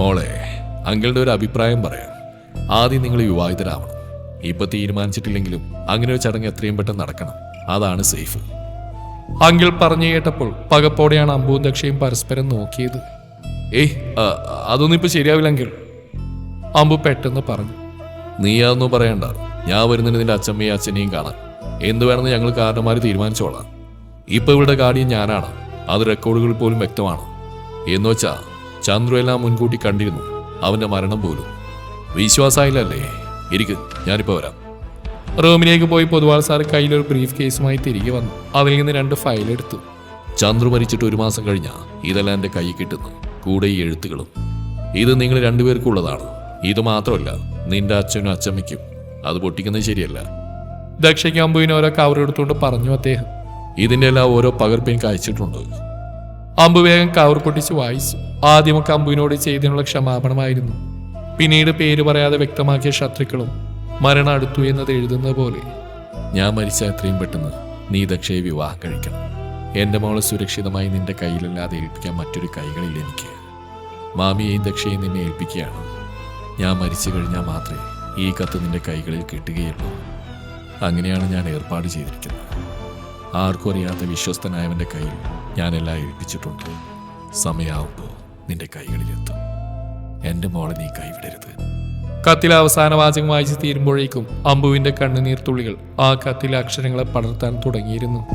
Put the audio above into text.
മോളെ അങ്കിളുടെ ഒരു അഭിപ്രായം പറയാം. ആദ്യം നിങ്ങൾ വിവാഹിതരാവണം. ഇപ്പൊ തീരുമാനിച്ചിട്ടില്ലെങ്കിലും അങ്ങനെ ഒരു ചടങ്ങ് എത്രയും പെട്ടെന്ന് നടക്കണം. അതാണ് സേഫ്. അങ്കിൾ പറഞ്ഞു കേട്ടപ്പോൾ പകപ്പോടെയാണ് അമ്പുവും ദക്ഷയും പരസ്പരം നോക്കിയത്. ഏയ് അതൊന്നും ഇപ്പൊ ശരിയാവില്ല അങ്കിൾ. അമ്പു പെട്ടെന്ന് പറഞ്ഞു നീ അതൊന്നും പറയണ്ട. ഞാൻ വരുന്നതിന് നിന്റെ അച്ഛമ്മയും അച്ഛനെയും കാണാൻ എന്ത് വേണമെന്ന് ഞങ്ങൾ കാരണന്മാർ തീരുമാനിച്ചോളാം. ഇപ്പൊ ഇവിടെ ഗാർഡിയൻ ഞാനാണ്. അത് റെക്കോർഡുകൾ പോലും വ്യക്തമാണ്. എന്ന് വെച്ചാ ചന്ദ്രു മുൻകൂട്ടി കണ്ടിരുന്നു. അവന്റെ മരണം പോലും. വിശ്വാസമായില്ലല്ലേ? ഇരിക്ക് ഞാനിപ്പോ വരാം. റൂമിലേക്ക് പോയി പൊതുവാൾ സാർ കയ്യിലൊരു ബ്രീഫ് കേസുമായി തിരികെ വന്നു. അതിൽ നിന്ന് രണ്ട് ഫയൽ എടുത്തു. ചന്ദ്രു മരിച്ചിട്ട് ഒരു മാസം കഴിഞ്ഞാ ഇതെല്ലാം എന്റെ കൈ കിട്ടുന്നു. കൂടെ ഈ എഴുത്തുകളും. ഇത് നിങ്ങൾ രണ്ടുപേർക്കുള്ളതാണ് ഇത് മാത്രമല്ല നിന്റെ അച്ഛനും അച്ഛമ്മയ്ക്കും. അത് പൊട്ടിക്കുന്നത് ശരിയല്ല. ദക്ഷയ്ക്ക് അമ്പുവിന് ഓരോ കവർ എടുത്തുകൊണ്ട് പറഞ്ഞു അദ്ദേഹം. ഇതിന്റെ എല്ലാം ഓരോ പകർപ്പ് എനിക്ക് അയച്ചിട്ടുണ്ട്. അമ്പു വേഗം കവർ പൊട്ടിച്ച് വായിച്ചു. ആദ്യമൊക്കെ അമ്പുവിനോട് ചെയ്തതിനുള്ള ക്ഷമാപണമായിരുന്നു. പിന്നീട് പേര് പറയാതെ വ്യക്തമാക്കിയ ശത്രുക്കളും മരണം അടുത്തു എന്നത് എഴുതുന്ന പോലെ ഞാൻ മരിച്ച എത്രയും പെട്ടെന്ന് നീ ദക്ഷയെ വിവാഹം കഴിക്കണം. എന്റെ മോളെ സുരക്ഷിതമായി നിന്റെ കയ്യിലല്ലാതെ ഏൽപ്പിക്കാൻ മറ്റൊരു കൈകളില്ല എനിക്ക്. മാമിയെയും ദക്ഷയെയും നിന്നെ ഏൽപ്പിക്കുകയാണ്. ഞാൻ മരിച്ചു കഴിഞ്ഞാൽ മാത്രമേ ഈ കത്ത് നിന്റെ കൈകളിൽ കിട്ടുകയുള്ളൂ. അങ്ങനെയാണ് ഞാൻ ഏർപ്പാട് ചെയ്തിരിക്കുന്നത്. ആർക്കും അറിയാത്ത വിശ്വസ്തനായവന്റെ കയ്യിൽ ഞാനെല്ലാം ഏൽപ്പിച്ചിട്ടുണ്ട്. സമയാവുമ്പോൾ നിന്റെ കൈകളിലെത്തും. എന്റെ മോളെ നീ കൈവിടരുത്. കത്തിലെ അവസാന വാചകം വായിച്ച് തീരുമ്പോഴേക്കും അമ്പുവിന്റെ കണ്ണുനീർ തുള്ളികൾ ആ കത്തിലെ അക്ഷരങ്ങളെ പടർത്താൻ തുടങ്ങിയിരുന്നു.